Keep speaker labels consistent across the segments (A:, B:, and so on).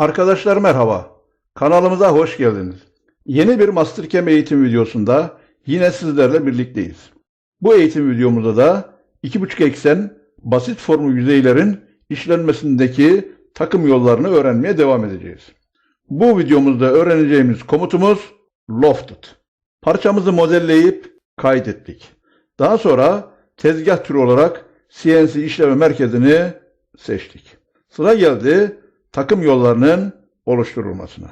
A: Arkadaşlar merhaba. Kanalımıza hoş geldiniz. Yeni bir Mastercam eğitim videosunda yine sizlerle birlikteyiz. Bu eğitim videomuzda da 2.5 eksen basit formlu yüzeylerin işlenmesindeki takım yollarını öğrenmeye devam edeceğiz. Bu videomuzda öğreneceğimiz komutumuz Lofted. Parçamızı modelleyip kaydettik. Daha sonra tezgah türü olarak CNC işleme merkezini seçtik. Sıra geldi takım yollarının oluşturulmasına.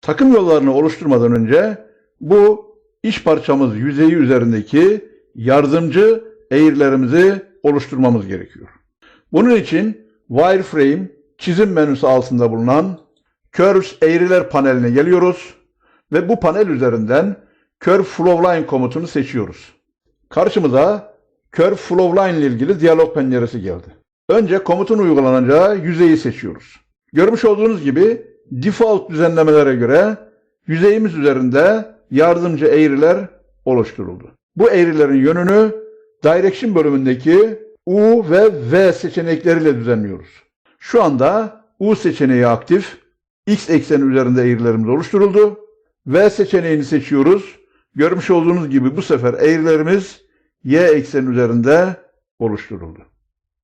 A: Takım yollarını oluşturmadan önce bu iş parçamız yüzeyi üzerindeki yardımcı eğrilerimizi oluşturmamız gerekiyor. Bunun için Wireframe çizim menüsü altında bulunan Curves eğriler paneline geliyoruz ve bu panel üzerinden Curve Flowline komutunu seçiyoruz. Karşımıza Curve Flowline ile ilgili diyalog penceresi geldi. Önce komutun uygulanacağı yüzeyi seçiyoruz. Görmüş olduğunuz gibi default düzenlemelere göre yüzeyimiz üzerinde yardımcı eğriler oluşturuldu. Bu eğrilerin yönünü Direction bölümündeki U ve V seçenekleriyle düzenliyoruz. Şu anda U seçeneği aktif, X ekseni üzerinde eğrilerimiz oluşturuldu. V seçeneğini seçiyoruz. Görmüş olduğunuz gibi bu sefer eğrilerimiz Y ekseni üzerinde oluşturuldu.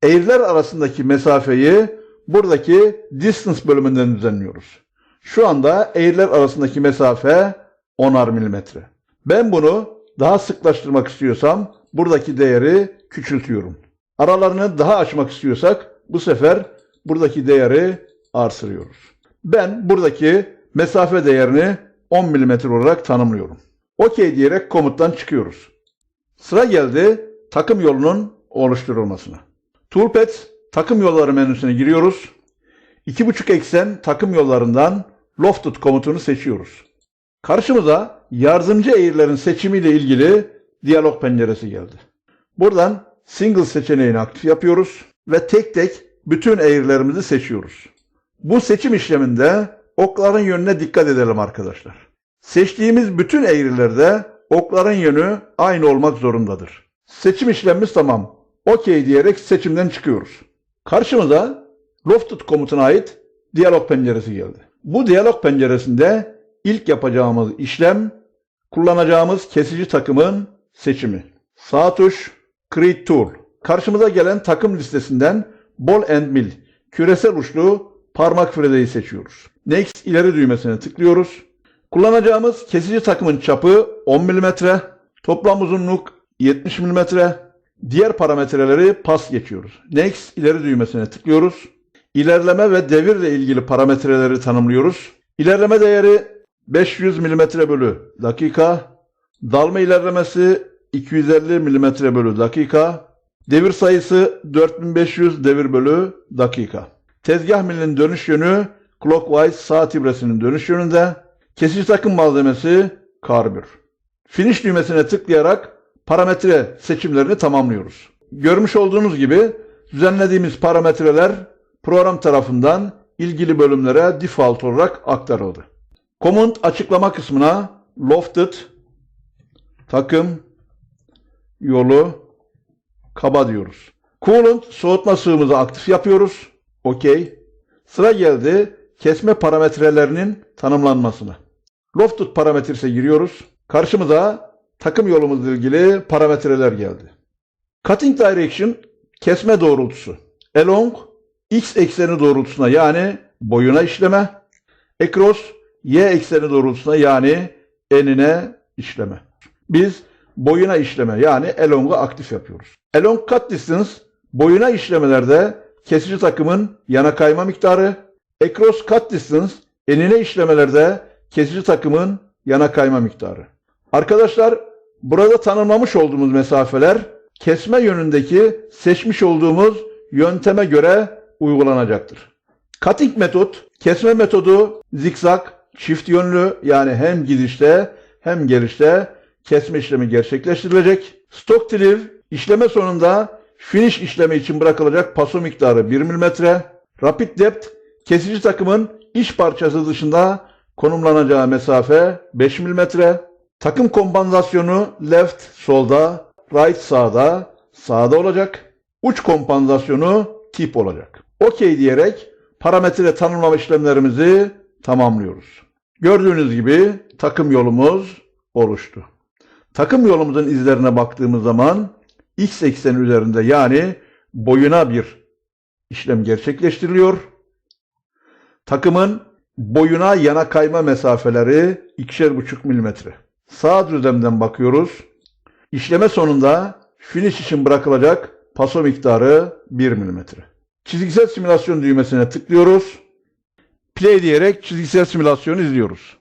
A: Eğriler arasındaki mesafeyi buradaki distance bölümünden düzenliyoruz. Şu anda eğriler arasındaki mesafe 10'ar milimetre. Ben bunu daha sıklaştırmak istiyorsam buradaki değeri küçültüyorum. Aralarını daha açmak istiyorsak bu sefer buradaki değeri artırıyoruz. Ben buradaki mesafe değerini 10 milimetre olarak tanımlıyorum. OK diyerek komuttan çıkıyoruz. Sıra geldi takım yolunun oluşturulmasına. Toolpath takım yolları menüsüne giriyoruz. 2.5 eksen takım yollarından Lofted komutunu seçiyoruz. Karşımıza yardımcı eğrilerin seçimiyle ilgili diyalog penceresi geldi. Buradan single seçeneğini aktif yapıyoruz ve tek tek bütün eğrilerimizi seçiyoruz. Bu seçim işleminde okların yönüne dikkat edelim arkadaşlar. Seçtiğimiz bütün eğrilerde okların yönü aynı olmak zorundadır. Seçim işlemimiz tamam. OK diyerek seçimden çıkıyoruz. Karşımıza Lofted komutuna ait diyalog penceresi geldi. Bu diyalog penceresinde ilk yapacağımız işlem kullanacağımız kesici takımın seçimi. Sağ tuş Create Tool. Karşımıza gelen takım listesinden Ball and Mill küresel uçlu parmak fredeyi seçiyoruz. Next ileri düğmesine tıklıyoruz. Kullanacağımız kesici takımın çapı 10 mm, toplam uzunluk 70 mm. Diğer parametreleri pas geçiyoruz. Next ileri düğmesine tıklıyoruz. İlerleme ve devirle ilgili parametreleri tanımlıyoruz. İlerleme değeri 500 mm bölü dakika. Dalma ilerlemesi 250 mm bölü dakika. Devir sayısı 4500 devir bölü dakika. Tezgah milinin dönüş yönü clockwise saat ibresinin dönüş yönünde. Kesici takım malzemesi karbür. Finish düğmesine tıklayarak parametre seçimlerini tamamlıyoruz. Görmüş olduğunuz gibi düzenlediğimiz parametreler program tarafından ilgili bölümlere default olarak aktarıldı. Komut açıklama kısmına lofted takım yolu kaba diyoruz. Coolant soğutma sığımızı aktif yapıyoruz. OK. Sıra geldi kesme parametrelerinin tanımlanmasına. Lofted parametresine giriyoruz. Karşımıza takım yolumuzla ilgili parametreler geldi. Cutting direction kesme doğrultusu. Along x ekseni doğrultusuna yani boyuna işleme. Across y ekseni doğrultusuna yani enine işleme. Biz boyuna işleme yani along'u aktif yapıyoruz. Along cut distance boyuna işlemelerde kesici takımın yana kayma miktarı. Across cut distance enine işlemelerde kesici takımın yana kayma miktarı. Arkadaşlar burada tanımlamış olduğumuz mesafeler kesme yönündeki seçmiş olduğumuz yönteme göre uygulanacaktır. Cutting metot, kesme metodu zikzak, çift yönlü yani hem gidişte hem gelişte kesme işlemi gerçekleştirilecek. Stock deliv işleme sonunda finish işlemi için bırakılacak paso miktarı 1 mm. Rapid depth kesici takımın iç parçası dışında konumlanacağı mesafe 5 mm. Takım kompansasyonu left solda, right sağda, sağda olacak. Uç kompansasyonu tip olacak. OK diyerek parametre tanımlama işlemlerimizi tamamlıyoruz. Gördüğünüz gibi takım yolumuz oluştu. Takım yolumuzun izlerine baktığımız zaman x ekseni üzerinde yani boyuna bir işlem gerçekleştiriliyor. Takımın boyuna yana kayma mesafeleri 2,5 milimetre. Sağ düzlemden bakıyoruz. İşleme sonunda finish için bırakılacak paso miktarı 1 milimetre. Çizgisel simülasyon düğmesine tıklıyoruz. Play diyerek çizgisel simülasyonu izliyoruz.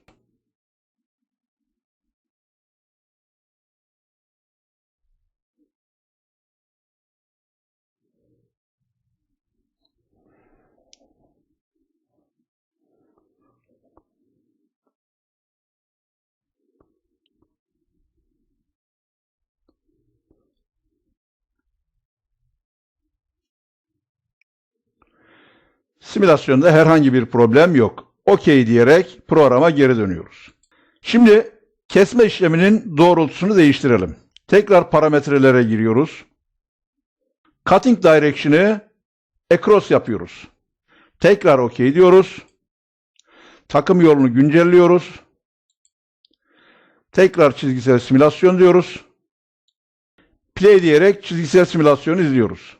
A: Simülasyonda herhangi bir problem yok. OK diyerek programa geri dönüyoruz. Şimdi kesme işleminin doğrultusunu değiştirelim. Tekrar parametrelere giriyoruz. Cutting direction'ı across yapıyoruz. Tekrar OK diyoruz. Takım yolunu güncelliyoruz. Tekrar çizgisel simülasyon diyoruz. Play diyerek çizgisel simülasyonu izliyoruz.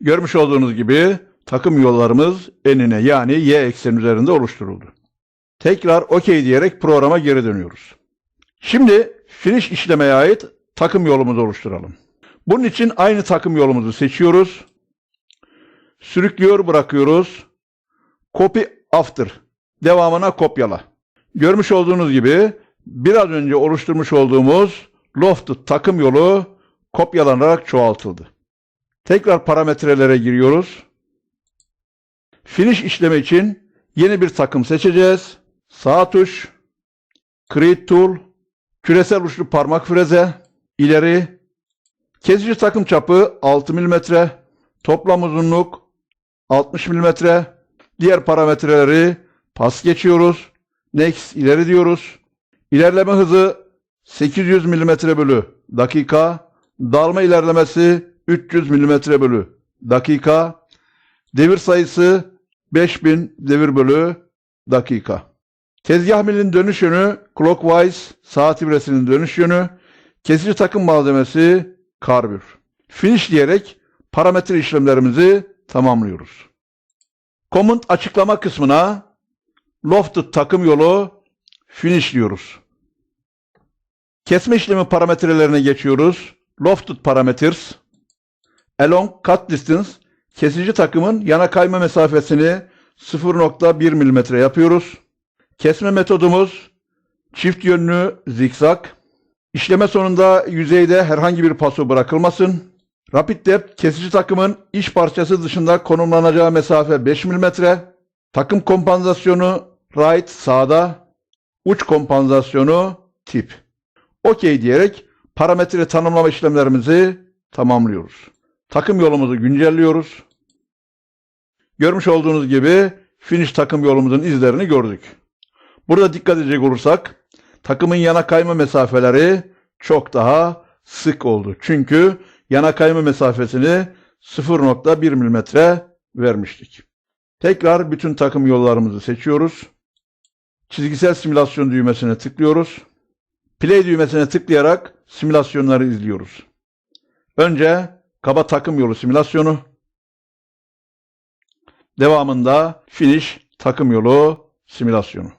A: Görmüş olduğunuz gibi takım yollarımız enine yani y ekseni üzerinde oluşturuldu. Tekrar OK diyerek programa geri dönüyoruz. Şimdi finish işlemeye ait takım yolumuzu oluşturalım. Bunun için aynı takım yolumuzu seçiyoruz. Sürüklüyor bırakıyoruz. Copy after. Devamına kopyala. Görmüş olduğunuz gibi biraz önce oluşturmuş olduğumuz lofted takım yolu kopyalanarak çoğaltıldı. Tekrar parametrelere giriyoruz. Finish işlemi için yeni bir takım seçeceğiz. Sağ tuş, Create Tool, küresel uçlu parmak freze, ileri, kesici takım çapı 6 mm, toplam uzunluk 60 mm, diğer parametreleri pas geçiyoruz. Next ileri diyoruz. İlerleme hızı 800 mm bölü dakika, dalma ilerlemesi 300 mm bölü dakika. Devir sayısı 5000 devir bölü dakika. Tezgah milinin dönüş yönü clockwise, saat ibresinin dönüş yönü, kesici takım malzemesi karbür. Finish diyerek parametre işlemlerimizi tamamlıyoruz. Command açıklama kısmına lofted takım yolu finish diyoruz. Kesme işlemi parametrelerine geçiyoruz. Lofted parameters Along cut distance kesici takımın yana kayma mesafesini 0.1 mm yapıyoruz. Kesme metodumuz çift yönlü zikzak. İşleme sonunda yüzeyde herhangi bir paso bırakılmasın. Rapid depth kesici takımın iç parçası dışında konumlanacağı mesafe 5 mm. Takım kompansasyonu right sağda. Uç kompansasyonu tip. OK diyerek parametre tanımlama işlemlerimizi tamamlıyoruz. Takım yolumuzu güncelliyoruz. Görmüş olduğunuz gibi finish takım yolumuzun izlerini gördük. Burada dikkat edecek olursak takımın yana kayma mesafeleri çok daha sık oldu. Çünkü yana kayma mesafesini 0.1 mm vermiştik. Tekrar bütün takım yollarımızı seçiyoruz. Çizgisel simülasyon düğmesine tıklıyoruz. Play düğmesine tıklayarak simülasyonları izliyoruz. Önce kaba takım yolu simülasyonu. Devamında finish takım yolu simülasyonu.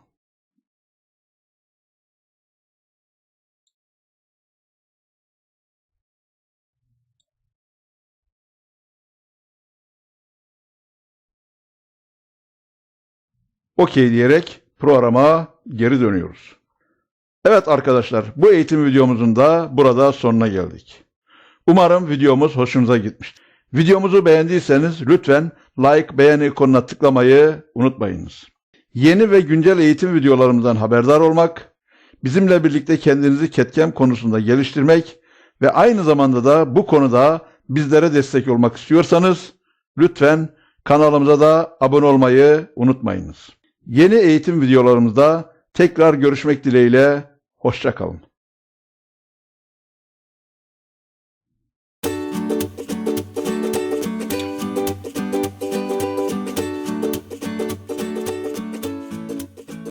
A: OK diyerek programa geri dönüyoruz. Evet arkadaşlar bu eğitim videomuzun da burada sonuna geldik. Umarım videomuz hoşunuza gitmiştir. Videomuzu beğendiyseniz lütfen like, beğeni ikonuna tıklamayı unutmayınız. Yeni ve güncel eğitim videolarımızdan haberdar olmak, bizimle birlikte kendinizi ketkem konusunda geliştirmek ve aynı zamanda da bu konuda bizlere destek olmak istiyorsanız lütfen kanalımıza da abone olmayı unutmayınız. Yeni eğitim videolarımızda tekrar görüşmek dileğiyle hoşça kalın.